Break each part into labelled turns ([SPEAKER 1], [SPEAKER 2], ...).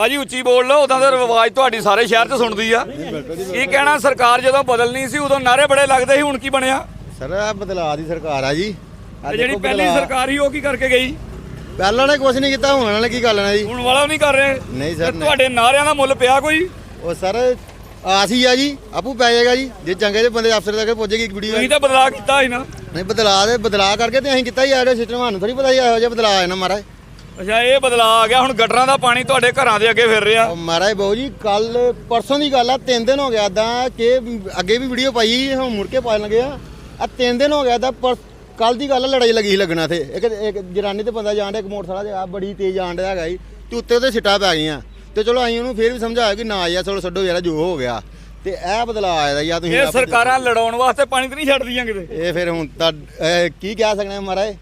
[SPEAKER 1] ਭਾਜੀ ਉੱਚੀ ਬੋਲ ਲਓ ਉਦਾਂ ਦਾ ਆਵਾਜ਼ ਤੁਹਾਡੀ ਸਾਰੇ ਸ਼ਹਿਰ 'ਚ ਸੁਣਦੀ ਆ। ਕੀ ਕਹਿਣਾ ਸਰਕਾਰ ਜਦੋਂ ਬਦਲਣੀ ਸੀ ਉਦੋਂ ਨਾਰੇ ਬੜੇ ਲੱਗਦੇ ਸੀ ਹੁਣ ਕੀ ਬਣਿਆ?
[SPEAKER 2] ਸਰ ਆ ਬਦਲਾਅ ਦੀ ਸਰਕਾਰ ਆ ਜੀ। ਆਹ
[SPEAKER 1] ਤੇ ਜਿਹੜੀ
[SPEAKER 2] ਦੇਖੋ
[SPEAKER 1] ਪਹਿਲੀ
[SPEAKER 2] ਬਦਲਾਅ।
[SPEAKER 1] ਸਰਕਾਰ ਸੀ ਉਹ ਕੀ ਕਰਕੇ ਗਈ?
[SPEAKER 2] ਪਹਿਲਾਂ ਨੇ ਕੁਝ ਨਹੀਂ ਕੀਤਾ ਹੁਣ ਵਾਲੇ ਕੀ ਗੱਲ ਨਾ ਜੀ?
[SPEAKER 1] ਹੁਣ ਵਾਲਾ ਨਹੀਂ ਕਰ ਰਹੇ।
[SPEAKER 2] ਨਹੀਂ
[SPEAKER 1] ਤੇ
[SPEAKER 2] ਸਰ ਨਹੀਂ।
[SPEAKER 1] ਤੁਹਾਡੇ ਨਾਰਿਆਂ ਦਾ ਮੁੱਲ ਪਿਆ ਕੋਈ?
[SPEAKER 2] ਉਹ ਸਰ ਆਸ ਹੀ ਆ ਜੀ ਆਪੂ ਪੈ ਜਾਏਗਾ ਜੀ। ਜੇ ਚੰਗੇ ਦੇ ਬੰਦੇ ਅਫਸਰ ਤੱਕ ਪਹੁੰਚੇਗੀ ਇੱਕ ਵੀਡੀਓ।
[SPEAKER 1] ਤੁਸੀਂ ਤਾਂ ਬਦਲਾਅ ਕੀਤਾ ਸੀ ਨਾ।
[SPEAKER 2] ਨਹੀਂ ਬਦਲਾਅ ਦੇ ਬਦਲਾਅ ਕਰਕੇ ਤੇ ਅਸੀਂ ਕੀਤਾ ਹੀ ਆ ਰਿਹਾ ਸਿਸਟਮ ਸਾਨੂੰ ਥੋੜੀ ਪਤਾ ਹੀ ਇਹੋ ਜਿਹਾ ਬਦਲਾਅ ਆਇਆ ਨਾ ਮਹਾਰਾਜ
[SPEAKER 1] ਅੱਛਾ ਇਹ ਬਦਲਾਅ ਆ ਗਿਆ ਹੁਣ ਗਟਰਾਂ ਦਾ ਪਾਣੀ ਤੁਹਾਡੇ ਘਰਾਂ ਦੇ ਅੱਗੇ ਫਿਰ ਰਿਹਾ।
[SPEAKER 2] ਮਹਾਰਾਜ ਬਾਊ ਜੀ ਕੱਲ ਪਰਸੋਂ ਦੀ ਗੱਲ ਆ ਤਿੰਨ ਦਿਨ ਹੋ ਗਿਆ ਏਦਾਂ ਕਿ ਅੱਗੇ ਵੀ ਵੀਡੀਓ ਪਾਈ ਹੁਣ ਮੁੜ ਕੇ ਪਾਣ ਲੱਗੇ ਆ। ਆ ਤਿੰਨ ਦਿਨ ਹੋ ਗਿਆ ਏਦਾਂ ਪਰ ਕੱਲ ਦੀ ਗੱਲ ਆ, ਲੜਾਈ ਲੱਗੀ ਸੀ ਲੱਗਣਾ ਤੇ। ਇੱਕ ਇੱਕ ਜਰਾਨੀ ਤੇ ਬੰਦਾ ਜਾਣ ਡਿਆ ਇੱਕ ਮੋਟਰਸਾਈਕਲ ਤੇ ਆ ਬੜੀ ਤੇਜ਼ ਜਾਣ ਡਿਆ ਹੈਗਾ ਜੀ। ਤੇ ਉੱਤੇ ਉਹਦੇ ਸਿੱਟਾਂ ਪੈ ਗਈਆਂ। ਤੇ ਚਲੋ ਅਸੀਂ ਉਹਨੂੰ ਫੇਰ ਵੀ ਸਮਝਾਇਆ ਕਿ ਨਾ ਯਾਰ ਚਲੋ ਛੱਡੋ ਯਾਰ ਜੋ ਹੋ ਗਿਆ। ਤੇ ਇਹ ਬਦਲਾਅ ਆਇਆ ਦਾ ਯਾ ਤੁਸੀਂ
[SPEAKER 1] ਇਹ
[SPEAKER 2] ਆਪ-
[SPEAKER 1] ਸਰਕਾਰਾਂ ਲੜਾਉਣ ਵਾਸਤੇ ਪਾਣੀ ਤੇ ਨਹੀਂ ਛੱਡਦੀਆਂ ਕਿਤੇ।
[SPEAKER 2] ਇਹ ਫਿਰ ਹੁਣ ਤਾਂ ਕੀ ਕਹਿ ਸਕਦੇ ਆ ਮਹਾਰਾਜ।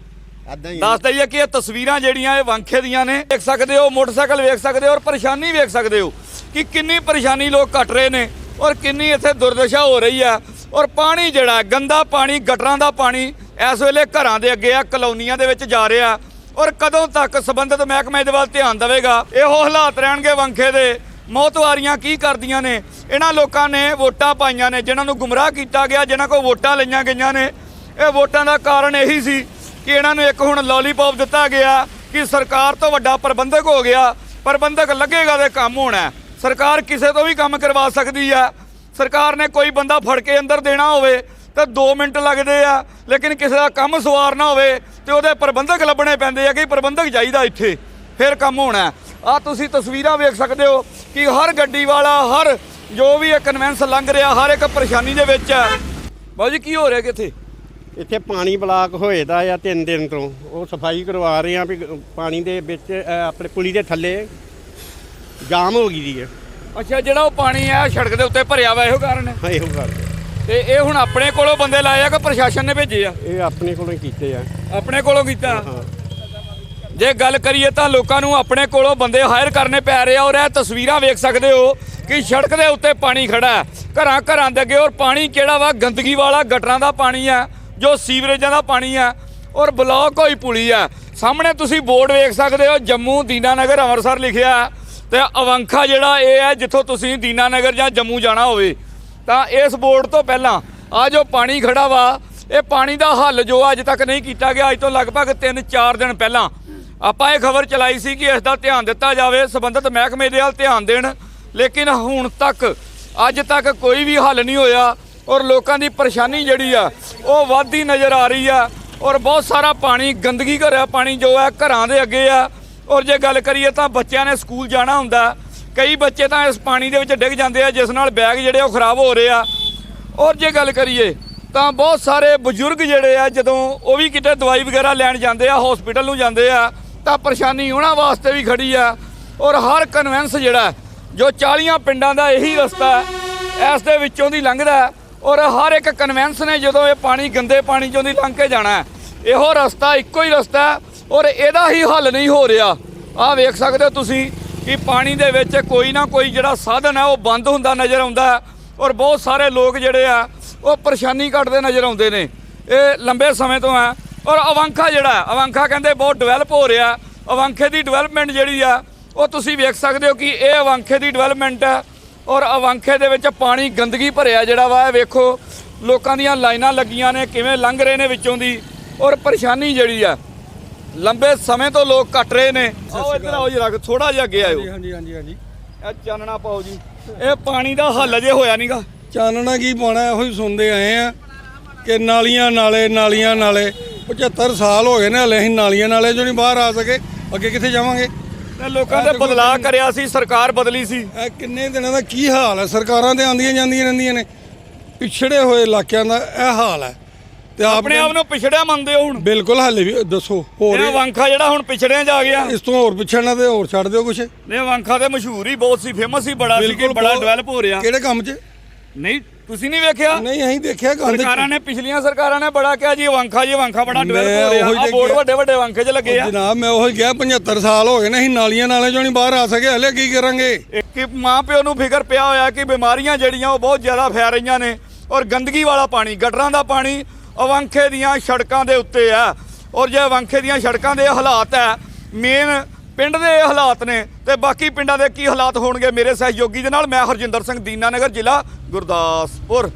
[SPEAKER 1] ਦੱਸ ਦਈਏ ਕਿ ਇਹ ਤਸਵੀਰਾਂ ਜਿਹੜੀਆਂ ਇਹ ਵਾਂਖੇ ਦੀਆਂ ਨੇ। ਦੇਖ ਸਕਦੇ ਹੋ, ਮੋਟਰਸਾਈਕਲ ਵੇਖ ਸਕਦੇ ਹੋ ਔਰ ਪਰੇਸ਼ਾਨੀ ਵੇਖ ਸਕਦੇ ਹੋ ਕਿ ਕਿੰਨੀ ਪਰੇਸ਼ਾਨੀ ਲੋਕ ਕੱਟ ਰਹੇ ਨੇ ਔਰ ਕਿੰਨੀ ਇੱਥੇ ਦੁਰਦਸ਼ਾ ਹੋ ਰਹੀ ਹੈ ਔਰ ਪਾਣੀ ਜਿਹੜਾ ਗੰਦਾ ਪਾਣੀ, ਗਟਰਾਂ ਦਾ ਪਾਣੀ ਇਸ ਵੇਲੇ ਘਰਾਂ ਦੇ ਅੱਗੇ ਆ, ਕਲੋਨੀਆਂ ਦੇ ਵਿੱਚ ਜਾ ਰਿਹਾ। ਔਰ ਕਦੋਂ ਤੱਕ ਸਬੰਧਤ ਮਹਿਕਮੇ ਦੇ ਵੱਲ ਧਿਆਨ ਦੇਵੇਗਾ? ਇਹੋ ਹਾਲਾਤ ਰਹਿਣਗੇ ਵੰਖੇ ਦੇ। ਮੌਤਵਾਰੀਆਂ ਕੀ ਕਰਦੀਆਂ ਨੇ? ਇਹਨਾਂ ਲੋਕਾਂ ਨੇ ਵੋਟਾਂ ਪਾਈਆਂ ਨੇ, ਜਿਨ੍ਹਾਂ ਨੂੰ ਗੁੰਮਰਾਹ ਕੀਤਾ ਗਿਆ, ਜਿਨ੍ਹਾਂ ਕੋਲ ਵੋਟਾਂ ਲਈਆਂ ਗਈਆਂ ਨੇ। ਇਹ ਵੋਟਾਂ ਦਾ ਕਾਰਨ ਇਹੀ ਸੀ ਕਿ ਇਹਨਾਂ ਨੂੰ ਇੱਕ ਹੁਣ ਲੋਲੀਪੌਪ ਦਿੱਤਾ ਗਿਆ ਕਿ ਸਰਕਾਰ ਤੋਂ ਵੱਡਾ ਪ੍ਰਬੰਧਕ ਹੋ ਗਿਆ, ਪ੍ਰਬੰਧਕ ਲੱਗੇਗਾ ਤੇ ਕੰਮ ਹੋਣਾ ਸਰਕਾਰ ਕਿਸੇ ਤੋਂ ਵੀ ਕੰਮ ਕਰਵਾ ਸਕਦੀ ਆ। ਸਰਕਾਰ ਨੇ ਕੋਈ ਬੰਦਾ ਫੜ ਕੇ ਅੰਦਰ ਦੇਣਾ ਹੋਵੇ ਤਾਂ 2 ਮਿੰਟ ਲੱਗਦੇ ਆ, ਲੇਕਿਨ ਕਿਸੇ ਦਾ ਕੰਮ ਸਵਾਰਨਾ ਹੋਵੇ ਤੇ ਉਹਦੇ ਪ੍ਰਬੰਧਕ ਲੱਭਣੇ ਪੈਂਦੇ ਆ ਕਿ ਪ੍ਰਬੰਧਕ ਚਾਹੀਦਾ ਇੱਥੇ, ਫਿਰ ਕੰਮ ਹੋਣਾ ਆ ਤੁਸੀਂ ਤਸਵੀਰਾਂ ਵੇਖ ਸਕਦੇ ਹੋ ਕਿ ਹਰ ਗੱਡੀ ਵਾਲਾ, ਹਰ ਜੋ ਵੀ ਇਹ ਕਨਵੈਂਸ ਲੰਘ ਰਿਹਾ, ਹਰ ਇੱਕ ਪਰੇਸ਼ਾਨੀ ਦੇ ਵਿੱਚ ਹੈ। ਬਾਊ ਜੀ, ਕੀ ਹੋ ਰਿਹਾ ਕਿੱਥੇ
[SPEAKER 3] ਇੱਥੇ ਪਾਣੀ ਬਲਾਕ ਹੋਏ ਦਾ ਆ ਤਿੰਨ ਦਿਨ ਤੋਂ। ਉਹ ਸਫ਼ਾਈ ਕਰਵਾ ਰਹੇ ਆ ਵੀ ਪਾਣੀ ਦੇ ਵਿੱਚ ਅਹ, ਆਪਣੇ ਪੁਲੀ ਦੇ ਥੱਲੇ ਜਾਮ ਹੋ ਗਈ ਦੀ ਹੈ
[SPEAKER 1] ਅੱਛਾ ਜਿਹੜਾ ਉਹ ਪਾਣੀ ਆ ਸੜਕ ਦੇ ਉੱਤੇ ਭਰਿਆ ਵਾ ਇਹੋ ਕਾਰਨ ਹੈ?
[SPEAKER 3] ਹਾਂ ਇਹੋ ਗੱਲ
[SPEAKER 1] ਤੇ ਇਹ ਹੁਣ ਆਪਣੇ ਕੋਲੋਂ ਬੰਦੇ ਲਾਏ ਆ ਕਿ ਪ੍ਰਸ਼ਾਸਨ ਨੇ ਭੇਜੇ ਆ?
[SPEAKER 3] ਇਹ ਆਪਣੇ ਕੋਲੋਂ ਹੀ ਕੀਤੇ ਆ।
[SPEAKER 1] ਆਪਣੇ ਕੋਲੋਂ ਕੀਤਾ?
[SPEAKER 3] ਹਾਂ।
[SPEAKER 1] ਜੇ ਗੱਲ ਕਰੀਏ ਤਾਂ ਲੋਕਾਂ ਨੂੰ ਆਪਣੇ ਕੋਲੋਂ ਬੰਦੇ ਹਾਇਰ ਕਰਨੇ ਪੈ ਰਹੇ ਆ ਔਰ ਇਹ ਤਸਵੀਰਾਂ ਵੇਖ ਸਕਦੇ ਹੋ ਕਿ ਸੜਕ ਦੇ ਉੱਤੇ ਪਾਣੀ ਖੜਾ ਹੈ। ਘਰਾਂ ਘਰਾਂ ਦੇ ਅੱਗੇ ਔਰ ਪਾਣੀ ਕਿਹੜਾ ਵਾ? ਗੰਦਗੀ ਵਾਲਾ ਗਟਰਾਂ ਦਾ ਪਾਣੀ ਆ। ਜੋ ਸੀਵਰੇਜਾਂ ਦਾ ਪਾਣੀ ਆ ਔਰ ਬਲੌਕ ਹੋਈ ਪੁਲੀ ਆ। ਸਾਹਮਣੇ ਤੁਸੀਂ ਬੋਰਡ ਵੇਖ ਸਕਦੇ ਹੋ, ਜੰਮੂ ਦੀਨਾਨਗਰ ਅੰਮ੍ਰਿਤਸਰ ਲਿਖਿਆ ਹੈ ਤੇ ਅਵੰਖਾ ਜਿਹੜਾ ਇਹ ਹੈ, ਜਿੱਥੋਂ ਤੁਸੀਂ ਦੀਨਾਨਗਰ ਜਾਂ ਜੰਮੂ ਜਾਣਾ ਹੋਵੇ, ਤਾਂ ਇਸ ਬੋਰਡ ਤੋਂ ਪਹਿਲਾਂ ਆ ਜੋ ਪਾਣੀ ਖੜਾ ਵਾ, ਇਹ ਪਾਣੀ ਦਾ ਹੱਲ ਜੋ ਅੱਜ ਤੱਕ ਨਹੀਂ ਕੀਤਾ ਗਿਆ, ਅੱਜ ਤੋਂ ਲਗਭਗ 3-4 ਦਿਨ ਪਹਿਲਾਂ ਆਪਾਂ ਇਹ ਖਬਰ ਚਲਾਈ ਸੀ ਕਿ ਇਸ ਦਾ ਧਿਆਨ ਦਿੱਤਾ ਜਾਵੇ, ਸੰਬੰਧਿਤ ਮਹਿਕਮੇ ਦੇ ਵੱਲ ਧਿਆਨ ਦੇਣ। ਲੇਕਿਨ ਹੁਣ ਤੱਕ, ਅੱਜ ਤੱਕ ਕੋਈ ਵੀ ਹੱਲ ਨਹੀਂ ਹੋਇਆ। ਔਰ ਲੋਕਾਂ ਦੀ ਪਰੇਸ਼ਾਨੀ ਜਿਹੜੀ ਆ, ਉਹ ਵੱਧਦੀ ਨਜ਼ਰ ਆ ਰਹੀ ਆ। ਔਰ ਬਹੁਤ ਸਾਰਾ ਪਾਣੀ, ਗੰਦਗੀ ਭਰਿਆ ਪਾਣੀ ਜੋ ਹੈ ਘਰਾਂ ਦੇ ਅੱਗੇ ਆ। ਔਰ ਜੇ ਗੱਲ ਕਰੀਏ ਤਾਂ ਬੱਚਿਆਂ ਨੇ ਸਕੂਲ ਜਾਣਾ ਹੁੰਦਾ। ਕਈ ਬੱਚੇ ਤਾਂ ਇਸ ਪਾਣੀ ਦੇ ਵਿੱਚ ਡਿੱਗ ਜਾਂਦੇ ਆ, ਜਿਸ ਨਾਲ ਬੈਗ ਜਿਹੜੇ ਉਹ ਖਰਾਬ ਹੋ ਰਹੇ ਆ। ਔਰ ਜੇ ਗੱਲ ਕਰੀਏ ਤਾਂ ਬਹੁਤ ਸਾਰੇ ਬਜ਼ੁਰਗ ਜਿਹੜੇ ਆ, ਜਦੋਂ ਉਹ ਵੀ ਕਿਤੇ ਦਵਾਈ ਵਗੈਰਾ ਲੈਣ ਜਾਂਦੇ ਆ ਹਸਪੀਟਲ ਨੂੰ ਜਾਂਦੇ ਆ, ਤਾਂ ਪਰੇਸ਼ਾਨੀ ਉਹਨਾਂ ਵਾਸਤੇ ਵੀ ਖੜੀ ਆ। ਔਰ ਹਰ ਕਨਵੈਂਸ ਜਿਹੜਾ, ਜੋ 40 ਪਿੰਡਾਂ ਦਾ ਇਹੀ ਰਸਤਾ, ਇਸ ਦੇ ਵਿੱਚੋਂ ਦੀ ਲੰਘਦਾ। ਔਰ ਹਰ ਇੱਕ ਕਨਵੈਂਸ ਨੇ ਜਦੋਂ ਇਹ ਪਾਣੀ ਗੰਦੇ ਪਾਣੀ ਚੋਂ ਦੀ ਲੰਘ ਕੇ ਜਾਣਾ ਇਹੋ ਰਸਤਾ ਇੱਕੋ ਹੀ ਰਸਤਾ ਔਰ ਇਹਦਾ ਹੀ ਹੱਲ ਨਹੀਂ ਹੋ ਰਿਹਾ। ਆਹ ਵੇਖ ਸਕਦੇ ਹੋ ਤੁਸੀਂ ਕਿ ਪਾਣੀ ਦੇ ਵਿੱਚ ਕੋਈ ਨਾ ਕੋਈ ਜਿਹੜਾ ਸਾਧਨ ਹੈ ਉਹ ਬੰਦ ਹੁੰਦਾ ਨਜ਼ਰ ਆਉਂਦਾ ਔਰ ਬਹੁਤ ਸਾਰੇ ਲੋਕ ਜਿਹੜੇ ਆ ਉਹ ਪਰੇਸ਼ਾਨੀ ਕੱਟਦੇ ਨਜ਼ਰ ਆਉਂਦੇ ਨੇ। ਇਹ ਲੰਬੇ ਸਮੇਂ ਤੋਂ ਹੈ ਔਰ ਅਵੰਖਾ ਜਿਹੜਾ ਹੈ, ਅਵੰਖਾ ਕਹਿੰਦੇ ਬਹੁਤ ਡਿਵੈਲਪ ਹੋ ਰਿਹਾ ਅਵੰਖੇ ਦੀ ਡਿਵੈਲਪਮੈਂਟ ਜਿਹੜੀ ਆ ਉਹ ਤੁਸੀਂ ਵੇਖ ਸਕਦੇ ਹੋ ਕਿ ਇਹ ਅਵੰਖੇ ਦੀ ਡਿਵੈਲਪਮੈਂਟ ਹੈ। ਔਰ ਅਵੰਖੇ ਦੇ ਵਿੱਚ ਪਾਣੀ ਗੰਦਗੀ ਭਰਿਆ ਜਿਹੜਾ ਵਾ ਇਹ ਵੇਖੋ ਲੋਕਾਂ ਦੀਆਂ ਲਾਈਨਾਂ ਲੱਗੀਆਂ ਨੇ ਕਿਵੇਂ ਲੰਘ ਰਹੇ ਨੇ ਵਿੱਚੋਂ ਦੀ। ਔਰ ਪਰੇਸ਼ਾਨੀ ਜਿਹੜੀ ਆ ਲੰਬੇ ਸਮੇਂ ਤੋਂ ਲੋਕ ਕੱਟ ਰਹੇ ਨੇ। ਆਓ ਇੱਧਰ ਆਓ ਜਰਾ ਥੋੜਾ ਜਿਹਾ ਅੱਗੇ ਆਇਓ।
[SPEAKER 4] ਹਾਂਜੀ ਹਾਂਜੀ ਹਾਂਜੀ
[SPEAKER 1] ਇਹ ਚਾਨਣਾ ਪਾਓ ਜੀ। ਇਹ ਪਾਣੀ ਦਾ ਹੱਲ ਅਜੇ ਹੋਇਆ ਨਹੀਂਗਾ
[SPEAKER 4] ਚਾਨਣਾ ਕੀ ਪਾਉਣਾ ਇਹੋ ਹੀ ਸੁਣਦੇ ਆਏ ਆ ਕਿ ਨਾਲੀਆਂ ਨਾਲੇ ਨਾਲੀਆਂ ਨਾਲੇ। 75 ਸਾਲ ਹੋ ਗਏ ਨੇ ਹਲੇ ਅਸੀਂ ਨਾਲੀਆਂ ਨਾਲੇ ਚੋਂ ਨਹੀਂ ਬਾਹਰ ਆ ਸਕੇ ਅੱਗੇ ਕਿੱਥੇ ਜਾਵਾਂਗੇ?
[SPEAKER 1] ਤੇ ਲੋਕਾਂ ਤੇ ਬਦਲਾਅ ਕਰਿਆ ਸੀ ਸਰਕਾਰ ਬਦਲੀ ਸੀ।
[SPEAKER 4] ਇਹ ਕਿੰਨੇ ਦਿਨਾਂ ਦਾ ਕੀ ਹਾਲ ਹੈ? ਸਰਕਾਰਾਂ ਤੇ ਆਂਦੀਆਂ ਜਾਂਦੀਆਂ ਰਹਿੰਦੀਆਂ ਨੇ। ਪਿਛੜੇ ਹੋਏ ਇਲਾਕਿਆਂ ਦਾ ਇਹ ਹਾਲ ਹੈ। ਤੇ
[SPEAKER 1] ਆਪਣੇ ਆਪ ਨੂੰ ਪਿਛੜਿਆ ਮੰਨਦੇ ਹੋ ਹੁਣ?
[SPEAKER 4] ਬਿਲਕੁਲ ਹਾਲੇ ਵੀ ਦੱਸੋ ਹੋਰ
[SPEAKER 1] ਇਹ ਵਾਂਖਾ ਜਿਹੜਾ ਹੁਣ ਪਿਛੜਿਆਂ ਆ ਗਿਆ।
[SPEAKER 4] ਇਸ ਤੋਂ ਹੋਰ ਪਿਛੜਨਾ ਤੇ ਹੋਰ ਛੱਡ ਦਿਓ ਕੁਛ।
[SPEAKER 1] ਨੇ ਵਾਂਖਾ ਤੇ ਮਸ਼ਹੂਰ ਹੀ ਬਹੁਤ ਸੀ ਫੇਮਸ ਹੀ ਬੜਾ ਸੀ ਕਿ ਬੜਾ ਡਿਵੈਲਪ ਹੋ ਰਿਹਾ।
[SPEAKER 4] ਕਿਹੜੇ ਕੰਮ 'ਚ?
[SPEAKER 1] ਨਹੀਂ ਤੁਸੀਂ ਨਹੀਂ ਵੇਖਿਆ?
[SPEAKER 4] ਨਹੀਂ ਅਸੀਂ ਦੇਖਿਆ ਗੰਦ
[SPEAKER 1] ਸਰਕਾਰਾਂ ਨੇ ਪਿਛਲੀਆਂ ਸਰਕਾਰਾਂ ਨੇ ਬੜਾ ਕਿਹਾ ਜੀ ਵਾਂਖਾ ਜੀ ਵਾਂਖਾ ਬੜਾ ਡਿਵੈਲਪ ਹੋ ਰਿਹਾ। ਆ ਬੋਰਡ। ਵੱਡੇ ਵੱਡੇ ਵਾਂਖੇ 'ਚ ਲੱਗੇ ਆ।
[SPEAKER 4] ਜਨਾਬ ਮੈਂ ਉਹੀ ਕਿਹਾ 75 ਸਾਲ ਹੋ ਗਏ ਨੇ ਅਸੀਂ ਨਾਲੀਆਂ ਨਾਲੇ ਚੋਂ ਨਹੀਂ ਬਾਹਰ ਆ ਸਕੇ ਹਲੇ ਕੀ ਕਰਾਂਗੇ?
[SPEAKER 1] ਇੱਕ ਕਿ ਮਾਂ ਪਿਓ ਨੂੰ ਫਿਕਰ ਪਿਆ ਹੋਇਆ ਕਿ ਬਿਮਾਰੀਆਂ ਜਿਹੜੀਆਂ ਉਹ ਬਹੁਤ ਜ਼ਿਆਦਾ ਫੈਲ ਰਹੀਆਂ ਨੇ। ਔਰ ਗੰਦਗੀ ਵਾਲਾ ਪਾਣੀ ਗਟਰਾਂ ਦਾ ਪਾਣੀ ਅਵੰਖੇ ਦੀਆਂ ਸੜਕਾਂ ਦੇ ਉੱਤੇ ਆ। ਔਰ ਜੇ ਅਵੰਖੇ ਦੀਆਂ ਸੜਕਾਂ ਦੇ ਹਾਲਾਤ ਹੈ ਮੇਨ ਪਿੰਡ ਦੇ ਇਹ ਹਾਲਾਤ ਨੇ ਤੇ ਬਾਕੀ ਪਿੰਡਾਂ ਦੇ ਕੀ ਹਾਲਾਤ ਹੋਣਗੇ ਮੇਰੇ ਸਹਿਯੋਗੀ ਦੇ ਨਾਲ, ਮੈਂ ਹਰਜਿੰਦਰ ਸਿੰਘ ਦੀਨਾਨਗਰ, ਜ਼ਿਲ੍ਹਾ ਗੁਰਦਾਸਪੁਰ।